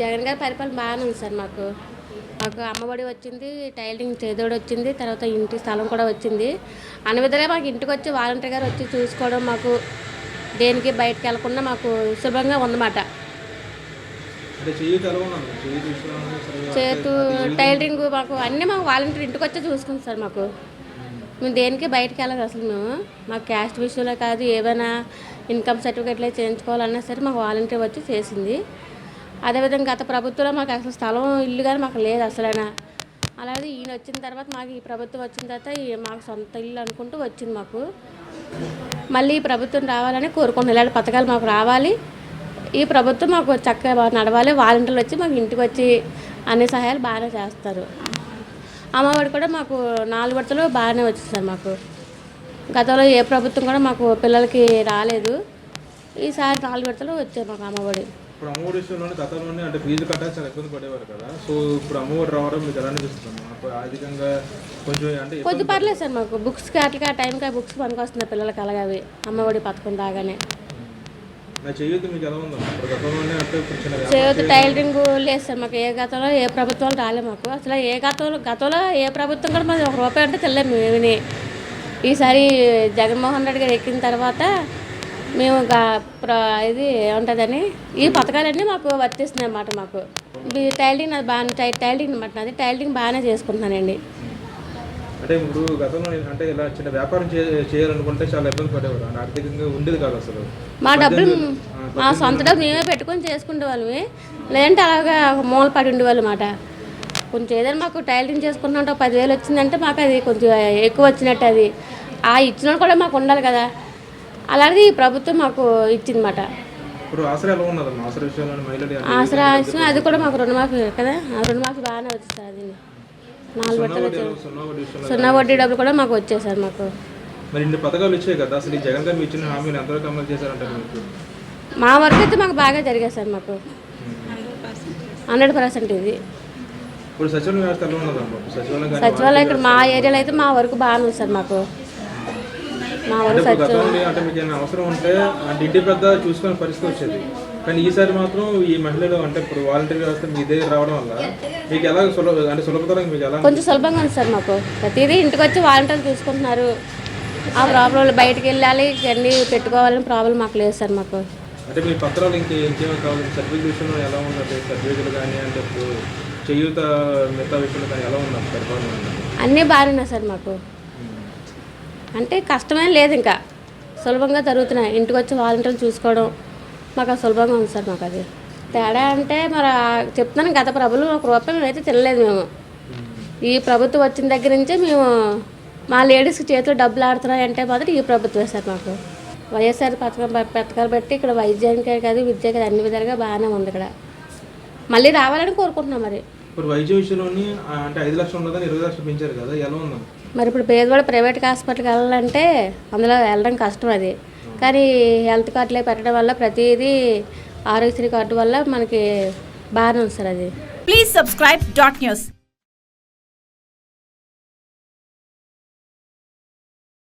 జగన్ గారి పరిపాలన బాగానే ఉంది సార్ మాకు. మాకు అమ్మఒడి వచ్చింది టైలరింగ్ చేదోడు వచ్చింది తర్వాత ఇంటి స్థలం కూడా వచ్చింది. అన్ని విధాలుగా మాకు ఇంటికి వచ్చి వాలంటీర్ గారు వచ్చి చూసుకోవడం మాకు దేనికి బయటకు వెళ్ళకుండా మాకు సులభంగా ఉందన్నమాట. చేతు టైలరింగ్ మాకు అన్నీ మాకు వాలంటీర్ ఇంటికి వచ్చి చూసుకుంది సార్ మాకు. మేము దేనికి బయటకు వెళ్ళదు అసలు మేము. మాకు క్యాస్ట్ విషయంలో కాదు ఏమైనా ఇన్కమ్ సర్టిఫికేట్లు చేయించుకోవాలన్నా సరే మాకు వాలంటీర్ వచ్చి చేసింది. అదేవిధంగా గత ప్రభుత్వంలో మాకు అసలు స్థలం ఇల్లు కానీ మాకు లేదు అసలైనా. అలాగే ఈయన వచ్చిన తర్వాత మాకు ఈ ప్రభుత్వం వచ్చిన తర్వాత మాకు సొంత ఇల్లు అనుకుంటూ వచ్చింది మాకు. మళ్ళీ ఈ ప్రభుత్వం రావాలని కోరుకుంటున్నాం. ఇలాంటి పథకాలు మాకు రావాలి. ఈ ప్రభుత్వం మాకు చక్కగా నడవాలి. వాలంటీర్లు వచ్చి మాకు ఇంటికి వచ్చి అన్ని సహాయాలు బాగానే చేస్తారు. అమ్మఒడి కూడా మాకు నాలుగు విడతలు బాగానే వచ్చింది సార్ మాకు. గతంలో ఏ ప్రభుత్వం కూడా మాకు పిల్లలకి రాలేదు. ఈసారి నాలుగు విడతలు వచ్చాయి మాకు అమ్మఒడి. ఇప్పుడు అమ్మఒడి విషయంలోనే గతంలోనే అంటే ఫీజు చాలా ఇబ్బంది పడేవారు కదా. సో ఇప్పుడు అమ్మఒడి రావడం మీకు ఎలా అనిపిస్తుంది? మాకు ఆర్థికంగా కొంచెం అంటే కొద్ది పర్లేదు సార్ మాకు. బుక్స్కి అట్లా టైంకి బుక్స్ పనికి వస్తున్నాయి పిల్లలకి అలాగే అవి. అమ్మఒడి పథకం రాగానే చేయూత చేయూత టైలరింగ్ లేదు సార్ మాకు. ఏ గతంలో ఏ ప్రభుత్వాలు రాలే మాకు. అసలు ఏ గతంలో గతంలో ఏ ప్రభుత్వం కూడా మాది ఒక రూపాయి అంటే తెలియదు మేము ఈసారి జగన్మోహన్ రెడ్డి గారు ఎక్కిన తర్వాత మేము ఇది ఏముంటుందని ఈ పథకాలన్నీ మాకు వర్తిస్తున్నాయి అన్నమాట మాకు. టైలరింగ్ నాది బాగా టై టైలరింగ్ అనమాట నాది. టైలరింగ్ బాగానే చేసుకుంటున్నానండి. అంటే ఇప్పుడు గతంలో అంటే ఇలా చిన్న వ్యాపారం చేయాలనుకుంటే చాలా ఇబ్బంది పడేవారు. ఆర్థికంగా ఉండేది కాదు అసలు. మా డబ్బులు మా సొంత డబ్బు మేమే పెట్టుకొని చేసుకునే వాళ్ళమే లేదంటే అలాగా మూల పడి ఉండేవాళ్ళు కొంచెం ఏదైనా మాకు టైలరింగ్ ఒక పదివేలు వచ్చిందంటే మాకు అది కొంచెం ఎక్కువ వచ్చినట్టు అది. ఆ ఇచ్చిన కూడా మాకు ఉండాలి కదా. అలాగే ఈ ప్రభుత్వం మాకు ఇచ్చిందన్నమాట. ఆసరా అది కూడా మాకు రుణమాఫీ కదా? రుణమాఫీ బాగానే వచ్చింది సార్ నాలుగు సున్నా బట్టలు సున్నా వడ్డీ డబ్బులు కూడా మాకు వచ్చాయి సార్ మాకు. మరి ఇన్ని పథకాలు వచ్చాయి కదా అసలు ఈ జగన్ గారు మీ ఇచ్చిన హామీలు ఎంతవరకు అమలు చేశారంటారు మీకు మా వరకు అయితే మాకు బాగా జరిగాయి సార్ మాకు. హండ్రెడ్ పర్సెంట్ ఇది. సచివాలయం ఇక్కడ మా ఏరియాలో అయితే మా వరకు బాగానే ఉంది సార్ మాకు. అంటే గతంలో అంటే మీకు ఏమైనా అవసరం ఉంటే అంటే ఇంటి పెద్ద చూసుకునే పరిస్థితి వచ్చేది. కానీ ఈసారి మాత్రం ఈ మహిళలు అంటే ఇప్పుడు వాలంటీర్ వ్యవస్థ మీ దగ్గర రావడం వల్ల మీకు ఎలా సులభ అంటే సులభతరంగా మీకు ఎలా కొంచెం సులభంగా ఉంది సార్ మాకు. ప్రతిదీ ఇంటికి వచ్చి వాలంటీర్లు చూసుకుంటున్నారు. ఆ ప్రాబ్లం బయటికి వెళ్ళాలి ఇవన్నీ పెట్టుకోవాలని ప్రాబ్లం మాకు లేదు సార్ మాకు. అంటే మీ పత్రాలు ఇంకే ఇంకేమైనా కావాలి? సర్టిఫికేట్ విషయంలో ఎలా ఉందంటే సర్టిఫికేట్లు కానీ అంటే ఇప్పుడు చేయూత మిగతా విషయంలో కానీ ఎలా పరిపాలన? అన్నీ బాగానే ఉన్నాయి సార్ మాకు. అంటే కష్టమేం లేదు ఇంకా. సులభంగా జరుగుతున్నాయి. ఇంటికి వచ్చి వాలంటీర్లు చూసుకోవడం మాకు అది సులభంగా ఉంది సార్ మాకు అది. తేడా అంటే మరి చెప్తున్నాను గత ప్రభులు ఒక రూపాయి అయితే తినలేదు మేము. ఈ ప్రభుత్వం వచ్చిన దగ్గర నుంచే మేము మా లేడీస్కి చేతిలో డబ్బులు ఆడుతున్నాయి అంటే మాత్రం ఈ ప్రభుత్వమే సార్ మాకు. వైఎస్ఆర్ పథకం పథకాలు బట్టి ఇక్కడ వైద్యానికే కాదు విద్య కాదు అన్ని విధాలుగా బాగానే ఉంది ఇక్కడ. మళ్ళీ రావాలని కోరుకుంటున్నాం మరి. ఇప్పుడు వైద్య విషయంలోని ఆ, అంటే ఐదు లక్షలు ఉన్నదని ఇరవై లక్షలు పెంచారు కదా ఎలా ఉందా? మరి ఇప్పుడు పేదవాడు ప్రైవేట్ హాస్పిటల్కి వెళ్ళాలంటే అందులో వెళ్ళడం కష్టం అది. కానీ హెల్త్ కార్డులే పెట్టడం వల్ల ప్రతిదీ ఆరోగ్యశ్రీ కార్డు వల్ల మనకి బాగానే ఉంది సార్ అది. Please subscribe dot news.